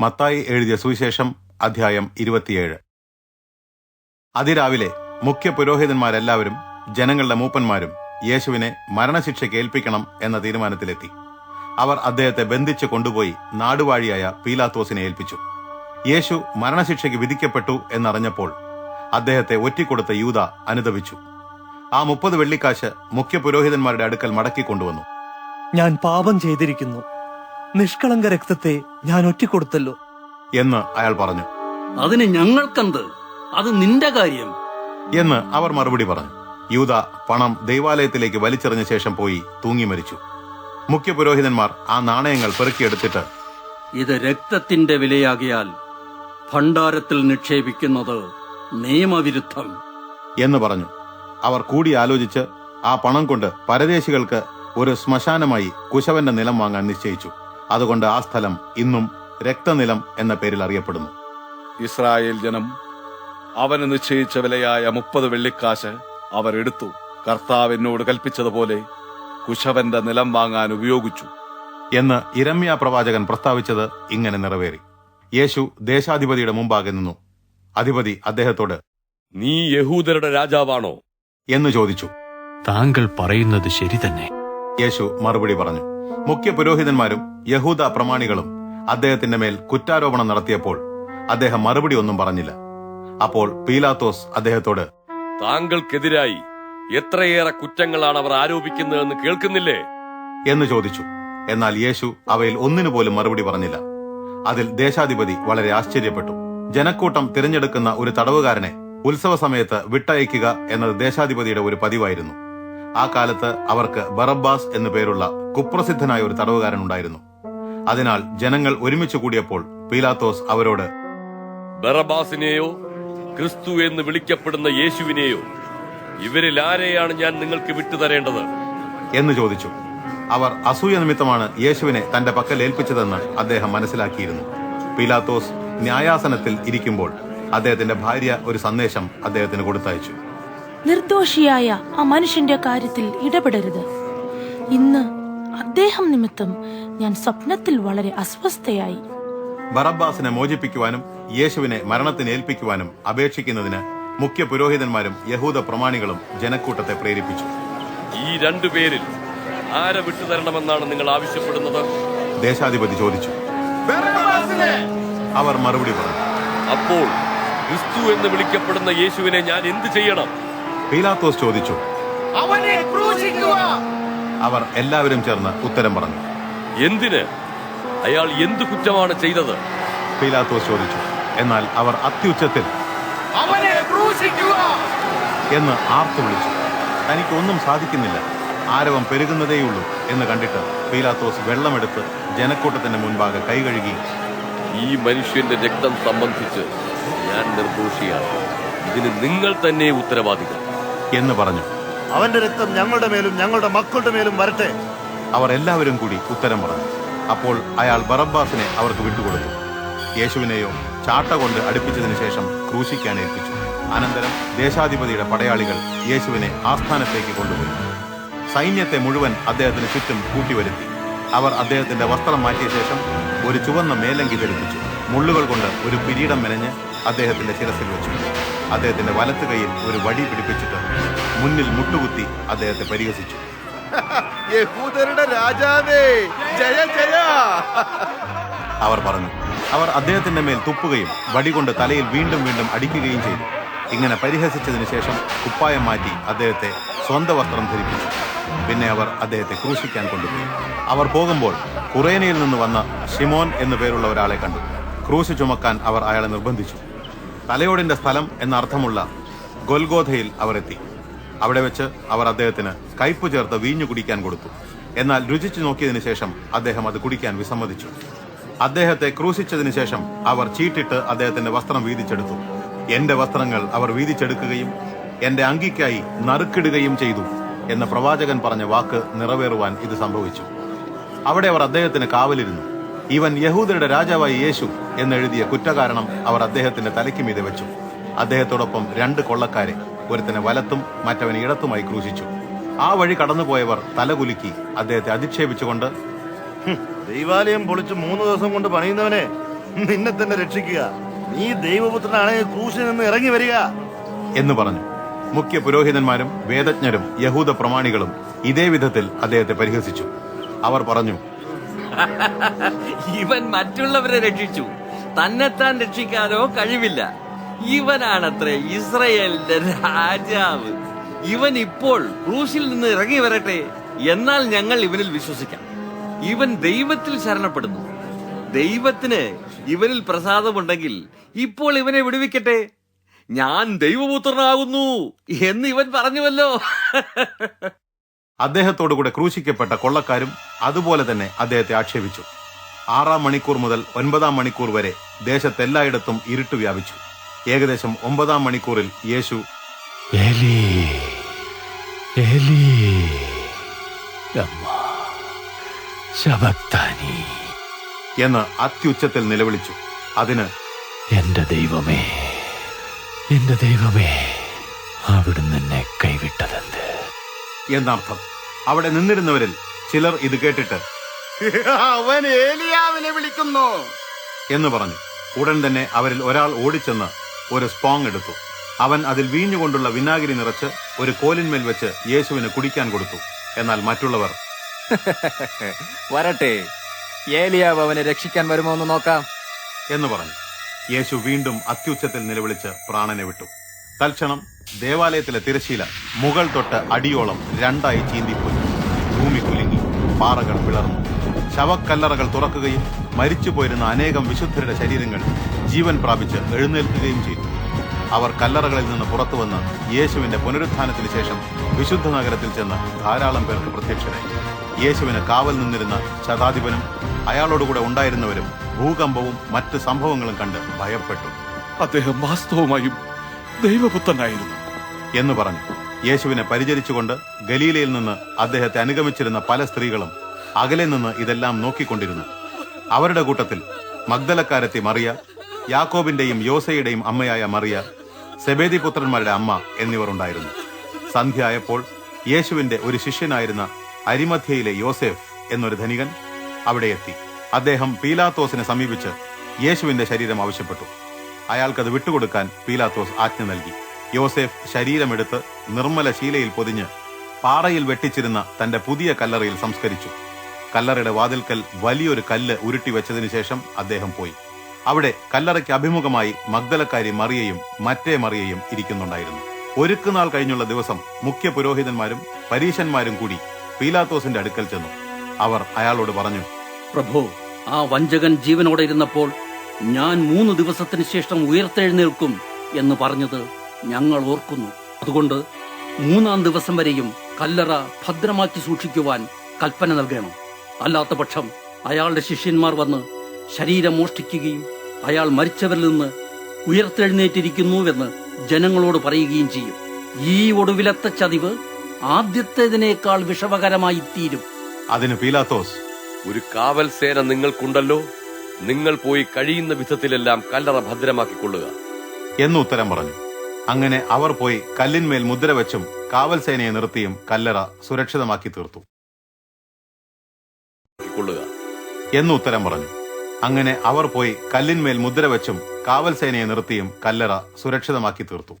മത്തായി എഴുതിയ സുവിശേഷം അധ്യായം ഇരുപത്തിയേഴ്. അതിരാവിലെ മുഖ്യ പുരോഹിതന്മാരെല്ലാവരും ജനങ്ങളുടെ മൂപ്പന്മാരും യേശുവിനെ മരണശിക്ഷയ്ക്ക് ഏൽപ്പിക്കണം എന്ന തീരുമാനത്തിലെത്തി. അവർ അദ്ദേഹത്തെ ബന്ധിച്ചു കൊണ്ടുപോയി നാടുവാഴിയായ പീലാത്തോസിനെ ഏൽപ്പിച്ചു. യേശു മരണശിക്ഷയ്ക്ക് വിധിക്കപ്പെട്ടു എന്നറിഞ്ഞപ്പോൾ അദ്ദേഹത്തെ ഒറ്റിക്കൊടുത്ത യൂത അനുദവിച്ചു ആ മുപ്പത് വെള്ളിക്കാശ് മുഖ്യ പുരോഹിതന്മാരുടെ അടുക്കൽ മടക്കി കൊണ്ടുവന്നു. ഞാൻ പാപം ചെയ്തിരിക്കുന്നു. നിഷ്കളങ്ക രക്തത്തെ ഞാൻ ഒറ്റിക്കൊടുത്തല്ലോ. എന്ന് അയാൾ പറഞ്ഞു. അതിന് ഞങ്ങൾക്കെന്ത്? അത് നിന്റെ കാര്യം. എന്ന് അവർ മറുപടി പറഞ്ഞു. യൂത പണം ദൈവാലയത്തിലേക്ക് വലിച്ചെറിഞ്ഞ ശേഷം പോയി തൂങ്ങി മരിച്ചു. മുഖ്യ പുരോഹിതന്മാർ ആ നാണയങ്ങൾ പെറുക്കിയെടുത്തിട്ട് ഇത് രക്തത്തിന്റെ വിലയാകിയാൽ ഭണ്ഡാരത്തിൽ നിക്ഷേപിക്കുന്നത് നിയമവിരുദ്ധം. എന്ന് പറഞ്ഞു. അവർ കൂടി ആലോചിച്ച് ആ പണം കൊണ്ട് പരദേശികൾക്ക് ഒരു ശ്മശാനമായി കുശവന്റെ നിലം വാങ്ങാൻ നിശ്ചയിച്ചു. അതുകൊണ്ട് ആ സ്ഥലം ഇന്നും രക്തനിലം എന്ന പേരിൽ അറിയപ്പെടുന്നു. ഇസ്രായേൽ ജനം അവന് നിശ്ചയിച്ച വിലയായ മുപ്പത് വെള്ളിക്കാശ് അവർ എടുത്തു. കർത്താവ് എന്നോട് കൽപ്പിച്ചതുപോലെ കുശവന്റെ നിലം വാങ്ങാൻ ഉപയോഗിച്ചു. എന്ന് ഇരമ്യ പ്രവാചകൻ പ്രസ്താവിച്ചത് ഇങ്ങനെ നിറവേറി. യേശു ദേശാധിപതിയുടെ മുമ്പാകെ നിന്നു. അധിപതി അദ്ദേഹത്തോട് നീ യഹൂദരുടെ രാജാവാണോ? എന്ന് ചോദിച്ചു. താങ്കൾ പറയുന്നത് ശരി തന്നെ യേശു മറുപടി പറഞ്ഞു. മുഖ്യ പുരോഹിതന്മാരും യഹൂദ പ്രമാണികളും അദ്ദേഹത്തിന്റെ മേൽ കുറ്റാരോപണം നടത്തിയപ്പോൾ അദ്ദേഹം മറുപടി ഒന്നും പറഞ്ഞില്ല. അപ്പോൾ പീലാത്തോസ് അദ്ദേഹത്തോട് താങ്കൾക്കെതിരായി എത്രയേറെ കുറ്റങ്ങളാണ് അവർ ആരോപിക്കുന്നതെന്ന് കേൾക്കുന്നില്ലേ? എന്ന് ചോദിച്ചു. എന്നാൽ യേശു അവയിൽ ഒന്നിനു പോലും മറുപടി പറഞ്ഞില്ല. അതിൽ ദേശാധിപതി വളരെ ആശ്ചര്യപ്പെട്ടു. ജനക്കൂട്ടം തിരഞ്ഞെടുക്കുന്ന ഒരു തടവുകാരനെ ഉത്സവ സമയത്ത് വിട്ടയക്കുക എന്നത് ദേശാധിപതിയുടെ ഒരു പതിവായിരുന്നു. ആ കാലത്ത് അവർക്ക് ബറബ്ബാസ് എന്നു പേരുള്ള കുപ്രസിദ്ധനായ ഒരു തടവുകാരൻ ഉണ്ടായിരുന്നു. അതിനാൽ ജനങ്ങൾ ഒരുമിച്ച് കൂടിയപ്പോൾ പീലാത്തോസ് അവരോട് ബറബാസിനെയോ ക്രിസ്തു എന്ന് വിളിക്കപ്പെടുന്ന യേശുവിനെയോ ഇവരിൽ ആരെയാണ് ഞാൻ നിങ്ങൾക്ക് വിട്ടുതരേണ്ടത്? എന്ന് ചോദിച്ചു. അവർ അസൂയ നിമിത്തമാണ് യേശുവിനെ തന്റെ പക്കൽ ഏൽപ്പിച്ചതെന്ന് അദ്ദേഹം മനസ്സിലാക്കിയിരുന്നു. പീലാത്തോസ് ന്യായാസനത്തിൽ ഇരിക്കുമ്പോൾ അദ്ദേഹത്തിന്റെ ഭാര്യ ഒരു സന്ദേശം അദ്ദേഹത്തിന് കൊടുത്തയച്ചു. നിർദോഷിയായ ആ മനുഷ്യന്റെ കാര്യത്തിൽ ഇടപെടരുത്. ഇന്ന് അദ്ദേഹം നിമിത്തം ഞാൻ സ്വപ്നത്തിൽ വളരെ അസ്വസ്ഥയായി. ബറബ്ബാസിനെ മോചിപ്പിക്കുവാനും യേശുവിനെ മരണത്തിന് ഏൽപ്പിക്കുവാനും അപേക്ഷിക്കുന്നതിന് മുഖ്യ പുരോഹിതന്മാരും യഹൂദ പ്രമാണികളും ജനക്കൂട്ടത്തെ പ്രേരിപ്പിച്ചു. ഈ രണ്ടു പേരിൽ ആരെ വിട്ടുതരണമെന്നാണ് നിങ്ങൾ ആവശ്യപ്പെടുന്നത്? ദേശാധിപതി ചോദിച്ചു. അവർ മറുപടി പറഞ്ഞു. അപ്പോൾ ക്രിസ്തു എന്ന് വിളിക്കപ്പെടുന്ന യേശുവിനെ ഞാൻ എന്ത് ചെയ്യണം? പീലാത്തോസ് ചോദിച്ചു. അവർ എല്ലാവരും ചേർന്ന് ഉത്തരം പറഞ്ഞു. എന്തിന്? അയാൾ എന്ത് കുറ്റമാണ് ചെയ്തത്? പീലാത്തോസ് ചോദിച്ചു. എന്നാൽ അവർ അത്യുച്ചത്തിൽ എന്ന് ആർത്തു വിളിച്ചു. തനിക്കൊന്നും സാധിക്കുന്നില്ല. ആരവം പെരുകുന്നതേയുള്ളൂ എന്ന് കണ്ടിട്ട് പീലാത്തോസ് വെള്ളമെടുത്ത് ജനക്കൂട്ടത്തിന്റെ മുൻപാകെ കൈകഴുകി ഈ മനുഷ്യന്റെ രക്തം സംബന്ധിച്ച് ഞാൻ നിർദോഷിയാണ്. ഇതിന് നിങ്ങൾ തന്നെ ഉത്തരവാദികൾ. എന്ന് പറഞ്ഞു. അവന്റെ രക്തം ഞങ്ങളുടെ മേലും ഞങ്ങളുടെ മക്കളുടെ മേലും വരട്ടെ. അവർ എല്ലാവരും കൂടി ഉത്തരം പറഞ്ഞു. അപ്പോൾ അയാൾ ബറബ്ബാസിനെ അവർക്ക് വിട്ടുകൊടുത്തു. യേശുവിനെയോ ചാട്ട കൊണ്ട് അടുപ്പിച്ചതിനു ശേഷം ക്രൂശിക്കാൻ ഏൽപ്പിച്ചു. അനന്തരം ദേശാധിപതിയുടെ പടയാളികൾ യേശുവിനെ ആസ്ഥാനത്തേക്ക് കൊണ്ടുപോയി. സൈന്യത്തെ മുഴുവൻ അദ്ദേഹത്തിന് ചുറ്റും കൂട്ടിവരുത്തി. അവർ അദ്ദേഹത്തിന്റെ വസ്ത്രം മാറ്റിയ ശേഷം ഒരു ചുവന്ന മേലങ്കി ധരിപ്പിച്ചു. മുള്ളുകൾ കൊണ്ട് ഒരു കിരീടം മെനഞ്ഞ് അദ്ദേഹത്തിന്റെ ശിരസിൽ വെച്ചു. അദ്ദേഹത്തിന്റെ വലത്ത് കൈയിൽ ഒരു വടി പിടിപ്പിച്ചിട്ട് മുന്നിൽ മുട്ടുകുത്തി അദ്ദേഹത്തെ പരിഹസിച്ചു. യഹൂദരുടെ രാജാവേ ജയ ജയ. അവർ പറഞ്ഞു അവർ അദ്ദേഹത്തിന്റെ മേൽ തുപ്പുകയും വടി കൊണ്ട് തലയിൽ വീണ്ടും വീണ്ടും അടിക്കുകയും ചെയ്തു. ഇങ്ങനെ പരിഹസിച്ചതിനു ശേഷം കുപ്പായം മാറ്റി അദ്ദേഹത്തെ സ്വന്തം വസ്ത്രം ധരിപ്പിച്ചു. പിന്നെ അവർ അദ്ദേഹത്തെ ക്രൂശിക്കാൻ കൊണ്ടുപോയി. അവർ പോകുമ്പോൾ കുറേനയിൽ നിന്ന് വന്ന ഷിമോൻ എന്നു പേരുള്ള ഒരാളെ കണ്ടു. ക്രൂശ് ചുമക്കാൻ അവർ അയാളെ നിർബന്ധിച്ചു. തലയോടിന്റെ സ്ഥലം എന്ന അർത്ഥമുള്ള ഗൊൽഗോധയിൽ അവർ എത്തി അവിടെ വെച്ച് അവർ അദ്ദേഹത്തിന് കയ്പ് ചേർത്ത് വീഞ്ഞു കുടിക്കാൻ കൊടുത്തു. എന്നാൽ രുചിച്ചു നോക്കിയതിനു ശേഷം അദ്ദേഹം അത് കുടിക്കാൻ വിസമ്മതിച്ചു. അദ്ദേഹത്തെ ക്രൂശിച്ചതിനു ശേഷം അവർ ചീട്ടിട്ട് അദ്ദേഹത്തിന്റെ വസ്ത്രം വീതിച്ചെടുത്തു. എന്റെ വസ്ത്രങ്ങൾ അവർ വീതിച്ചെടുക്കുകയും എന്റെ അങ്കിക്കായി നറുക്കിടുകയും ചെയ്തു എന്ന് പ്രവാചകൻ പറഞ്ഞ വാക്ക് നിറവേറുവാൻ ഇത് സംഭവിച്ചു. അവിടെ അവർ അദ്ദേഹത്തിന് കാവലിരുന്നു. ഇവൻ യഹൂദരുടെ രാജാവായി യേശു എന്നെഴുതിയ കുറ്റകാരണം അവർ അദ്ദേഹത്തിന്റെ തലയ്ക്ക് മീതെ വെച്ചു. അദ്ദേഹത്തോടൊപ്പം രണ്ട് കൊള്ളക്കാരെ ഒരുത്തനെ വലത്തും മറ്റവനെ ഇടത്തുമായി ക്രൂശിച്ചു. ആ വഴി കടന്നുപോയവർ തലകുലുക്കി അദ്ദേഹത്തെ അധിക്ഷേപിച്ചുകൊണ്ട് ദൈവാലയം പൊളിച്ച് മൂന്ന് ദിവസം കൊണ്ട് പണിയുന്നവനെ നിന്നെ തന്നെ രക്ഷിക്കുക. നീ ദൈവപുത്രനാണെങ്കിൽ ക്രൂശിൽ നിന്ന് ഇറങ്ങി വരിക. എന്ന് പറഞ്ഞു. മുഖ്യ പുരോഹിതന്മാരും വേദജ്ഞരും യഹൂദ പ്രമാണികളും ഇതേ വിധത്തിൽ അദ്ദേഹത്തെ പരിഹസിച്ചു. അവർ പറഞ്ഞു ഇവൻ മറ്റുള്ളവരെ രക്ഷിച്ചു. തന്നെത്താൻ രക്ഷിക്കാനോ കഴിവില്ല. ഇവനാണത്രേ ഇസ്രയേലിന്റെ രാജാവ്. ഇവൻ ഇപ്പോൾ ക്രൂശിൽ നിന്ന് ഇറങ്ങി വരട്ടെ എന്നാൽ ഞങ്ങൾ ഇവനിൽ വിശ്വസിക്കാം. ഇവൻ ദൈവത്തിൽ ശരണപ്പെടുന്നു. ദൈവത്തിന് ഇവനിൽ പ്രസാദമുണ്ടെങ്കിൽ ഇപ്പോൾ ഇവനെ വിടുവിക്കട്ടെ. ഞാൻ ദൈവപുത്രനാകുന്നു എന്ന് ഇവൻ പറഞ്ഞുവല്ലോ. അദ്ദേഹത്തോടുകൂടെ ക്രൂശിക്കപ്പെട്ട കൊള്ളക്കാരും അതുപോലെ തന്നെ അദ്ദേഹത്തെ ആക്ഷേപിച്ചു. ആറാം മണിക്കൂർ മുതൽ ഒൻപതാം മണിക്കൂർ വരെ ദേശത്തെല്ലായിടത്തും ഇരുട്ട് വ്യാപിച്ചു. ഏകദേശം ഒമ്പതാം മണിക്കൂറിൽ യേശു എന്ന് അത്യുച്ചത്തിൽ നിലവിളിച്ചു. അതിന് എന്റെ ദൈവമേ എന്റെ ദൈവമേ അവിടുന്ന് എന്നെ കൈവിട്ടതെന്ത്? എന്നർത്ഥം. അവിടെ നിന്നിരുന്നവരിൽ ചിലർ ഇത് കേട്ടിട്ട് അവൻ ഏലിയാവിനെ വിളിക്കുന്നു. എന്ന് പറഞ്ഞു. ഉടൻ തന്നെ അവരിൽ ഒരാൾ ഓടിച്ചെന്ന് ഒരു സ്പോങ് എടുത്തു. അവൻ അതിൽ വീഞ്ഞുകൊണ്ടുള്ള വിനാഗിരി നിറച്ച് ഒരു കോലിന്മേൽ വെച്ച് യേശുവിന് കുടിക്കാൻ കൊടുത്തു. എന്നാൽ മറ്റുള്ളവർ വരട്ടെ ഏലിയാവ് അവനെ രക്ഷിക്കാൻ വരുമോ എന്ന് നോക്കാം. എന്ന് പറഞ്ഞു. യേശു വീണ്ടും അത്യുച്ചത്തിൽ നിലവിളിച്ച് പ്രാണനെ വിട്ടു. തൽക്ഷണം ദേവാലയത്തിലെ തിരശീല മുകൾ തൊട്ട് അടിയോളം രണ്ടായി ചീന്തിപ്പോയി. ഭൂമി കുലുങ്ങി പാറകൾ പിളർന്നു. ശവക്കല്ലറകൾ തുറക്കുകയും മരിച്ചുപോയിരുന്ന അനേകം വിശുദ്ധരുടെ ശരീരങ്ങൾ ജീവൻ പ്രാപിച്ച് എഴുന്നേൽക്കുകയും ചെയ്തു. അവർ കല്ലറകളിൽ നിന്ന് പുറത്തുവന്ന് യേശുവിന്റെ പുനരുത്ഥാനത്തിന് ശേഷം വിശുദ്ധ നഗരത്തിൽ ചെന്ന് ധാരാളം പേർക്ക് പ്രത്യക്ഷരായി. യേശുവിന് കാവൽ നിന്നിരുന്ന ശതാധിപനും അയാളോടുകൂടെ ഉണ്ടായിരുന്നവരും ഭൂകമ്പവും മറ്റ് സംഭവങ്ങളും കണ്ട് ഭയപ്പെട്ടു. അദ്ദേഹം വാസ്തവമായും ദൈവപുത്രനായിരുന്നു. എന്ന് പറഞ്ഞു. യേശുവിനെ പരിചരിച്ചുകൊണ്ട് ഗലീലയിൽ നിന്ന് അദ്ദേഹത്തെ അനുഗമിച്ചിരുന്ന പല സ്ത്രീകളും അകലെ നിന്ന് ഇതെല്ലാം നോക്കിക്കൊണ്ടിരുന്നു. അവരുടെ കൂട്ടത്തിൽ മഗ്ദലക്കാരത്തി മറിയ യാക്കോബിന്റെയും യോസയുടെയും അമ്മയായ മറിയ സെബേദി പുത്രന്മാരുടെ അമ്മ എന്നിവർ ഉണ്ടായിരുന്നു. സന്ധ്യയായപ്പോൾ യേശുവിന്റെ ഒരു ശിഷ്യനായിരുന്ന അരിമധ്യയിലെ യോസെഫ് എന്നൊരു ധനികൻ അവിടെ എത്തി. അദ്ദേഹം പീലാത്തോസിനെ സമീപിച്ച് യേശുവിന്റെ ശരീരം ആവശ്യപ്പെട്ടു. അയാൾക്കത് വിട്ടുകൊടുക്കാൻ പീലാത്തോസ് ആജ്ഞ നൽകി. യോസെഫ് ശരീരമെടുത്ത് നിർമ്മല ശീലയിൽ പൊതിഞ്ഞ് പാറയിൽ വെട്ടിച്ചിരുന്ന തന്റെ പുതിയ കല്ലറയിൽ സംസ്കരിച്ചു. കല്ലറയുടെ വാതിൽക്കൽ വലിയൊരു കല്ല് ഉരുട്ടി വെച്ചതിനു ശേഷം അദ്ദേഹം പോയി. അവിടെ കല്ലറയ്ക്ക് അഭിമുഖമായി മഗ്ദലക്കാരി മറിയയും മറ്റേ മറിയയും ഇരിക്കുന്നുണ്ടായിരുന്നു. ഒരുക്കുനാൾ കഴിഞ്ഞുള്ള ദിവസം മുഖ്യ പുരോഹിതന്മാരും പരീശന്മാരും കൂടി പീലാത്തോസിന്റെ അടുക്കൽ ചെന്നു. അവർ അയാളോട് പറഞ്ഞു പ്രഭു ആ വഞ്ചകൻ ജീവനോടെ ഇരുന്നപ്പോൾ ഞാൻ മൂന്ന് ദിവസത്തിന് ശേഷം ഉയർത്തെഴുന്നേൽക്കും എന്ന് പറഞ്ഞത് ഞങ്ങൾ ഓർക്കുന്നു. അതുകൊണ്ട് മൂന്നാം ദിവസം വരെയും കല്ലറ ഭദ്രമാക്കി സൂക്ഷിക്കുവാൻ കൽപ്പന നൽകണം. അല്ലാത്ത പക്ഷം അയാളുടെ ശിഷ്യന്മാർ വന്ന് ശരീരം മോഷ്ടിക്കുകയും അയാൾ മരിച്ചവരിൽ നിന്ന് ഉയർത്തെഴുന്നേറ്റിരിക്കുന്നുവെന്ന് ജനങ്ങളോട് പറയുകയും ചെയ്യും. ഈ ഒടുവിലത്തെ ചതിവ് ആദ്യത്തേതിനേക്കാൾ വിഷമകരമായി തീരും അതിന് പീലാത്തോസ് ഒരു കാവൽ സേന നിങ്ങൾക്കുണ്ടല്ലോ. നിങ്ങൾ പോയി കഴിയുന്ന വിധത്തിലെല്ലാം കല്ലറ ഭദ്രമാക്കിക്കൊള്ളുക. എന്ന് ഉത്തരം പറഞ്ഞു. അങ്ങനെ അവർ പോയി കല്ലിന്മേൽ മുദ്ര വെച്ചും കാവൽ സേനയെ നിർത്തിയും കല്ലറ സുരക്ഷിതമാക്കി തീർത്തു. എന്ന് ഉത്തരം പറഞ്ഞു. അങ്ങനെ അവർ പോയി കല്ലിന്മേൽ മുദ്ര വെച്ചും കാവൽ സേനയെ നിർത്തിയും കല്ലറ സുരക്ഷിതമാക്കി തീർത്തു.